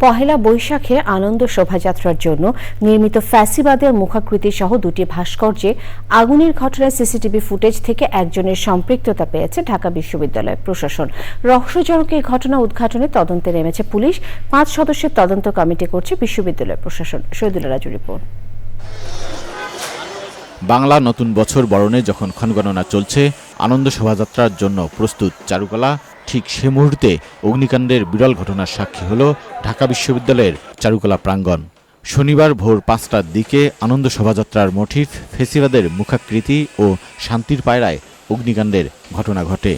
পহেলা বৈশাখে আনন্দ শোভাযাত্রার জন্য নির্মিত ফ্যাসিবাদের মুখাকৃতি সহ দুটি ভাস্কর্যে আগুনের ঘটনায় সিসিটিভি ফুটেজ থেকে একজনের সম্পৃক্ততা পেয়েছে ঢাকা বিশ্ববিদ্যালয় প্রশাসন। রহস্যজনক এই ঘটনা উদ্ঘাটনে তদন্তে নেমেছে পুলিশ। পাঁচ সদস্যের তদন্ত কমিটি করছে বিশ্ববিদ্যালয় প্রশাসন। শহীদুল রাজু রিপোর্ট। বাংলা নতুন বছর বরণে যখন ক্ষণগণনা চলছে, আনন্দ শোভাযাত্রার জন্য প্রস্তুত চারুকলা। ঠিক সে মুহূর্তে অগ্নিকাণ্ডের বিরল ঘটনার সাক্ষী হল ঢাকা বিশ্ববিদ্যালয়ের চারুকলা প্রাঙ্গণ। শনিবার ভোর পাঁচটার দিকে আনন্দ শোভাযাত্রার মোটিফ ফেসিবাদের মুখাকৃতি ও শান্তির পায়রায় অগ্নিকাণ্ডের ঘটনা ঘটে।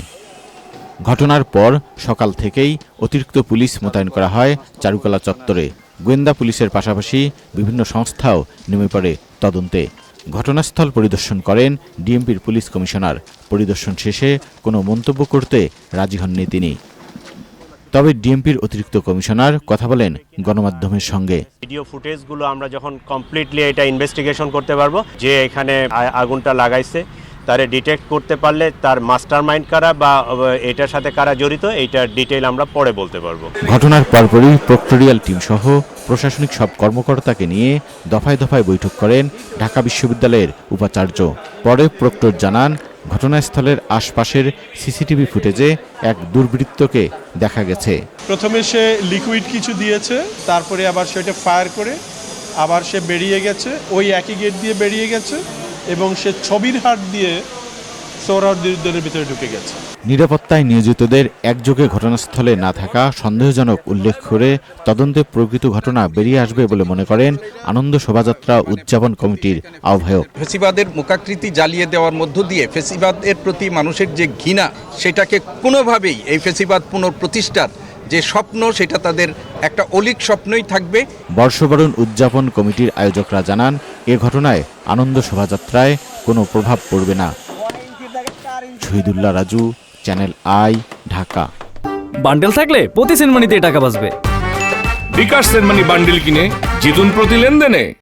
ঘটনার পর সকাল থেকেই অতিরিক্ত পুলিশ মোতায়েন করা হয় চারুকলা চত্বরে। গোয়েন্দা পুলিশের পাশাপাশি বিভিন্ন সংস্থাও নেমে পড়ে তদন্তে। ঘটনাস্থল পরিদর্শন করেন ডিএমপির পুলিশ কমিশনার। পরিদর্শন শেষে কোনো মন্তব্য করতে রাজি হননি তিনি। তবে ডিএমপির অতিরিক্ত কমিশনার কথা বলেন গণমাধ্যমের সঙ্গে। ভিডিও ফুটেজগুলো আমরা যখন কমপ্লিটলি এটা ইনভেস্টিগেশন করতে পারব, যে এখানে আগুনটা লাগাইছে তারে ডিটেক্ট করতে পারলে তার মাস্টার মাইন্ড কারা বা এটার সাথে কারা জড়িত এইটার ডিটেইল আমরা পরে বলতে পারব। ঘটনার পরপরই প্রক্টোরিয়াল টিম সহ প্রশাসনিক সব কর্মকর্তাকে নিয়ে দফায় দফায় বৈঠক করেন ঢাকা বিশ্ববিদ্যালয়ের উপাচার্য। পরে প্রক্টর জানান ঘটনাস্থলের আশপাশের সিসিটিভি ফুটেজে এক দুর্বৃত্তকে দেখা গেছে। প্রথমে সে লিকুইড কিছু দিয়েছে তারপরে আবার সেটা ফায়ার করে আবার সে বেরিয়ে গেছে ওই একই গেট দিয়ে বেরিয়ে গেছে। এবং সে ছবির হাট দিয়ে সৌরাউদ্দিনের ভিতরে ঢুকে গেছে। নিরাপত্তায় নিয়োজিতদের একযোগে ঘটনাস্থলে না থাকা সন্দেহজনক উল্লেখ করে তদন্তে প্রকৃত ঘটনা বেরিয়ে আসবে বলে মনে করেন আনন্দ শোভাযাত্রা উদযাপন কমিটির আহ্বায়ক। ফেসিবাদের মুখাকৃতি জ্বালিয়ে দেওয়ার মধ্য দিয়ে ফেসিবাদের প্রতি মানুষের যে ঘৃণা সেটাকে কোনোভাবেই এই ফেসিবাদ পুনঃপ্রতিষ্ঠার যে স্বপ্ন সেটা তাদের একটা অলিক স্বপ্নই থাকবে। বর্ষবরণ উদযাপন কমিটির আয়োজকরা জানান এ ঘটনায় আনন্দ শোভাযাত্রায় কোনো প্রভাব পড়বে না। Shahidullah Raju channel I Dhaka. Bundle থাকলে প্রতি সেনমানিতে টাকা বাঁচবে। বিকাশ সেনমানি বান্ডেল কিনে জিতুন প্রতি লেনদেনে।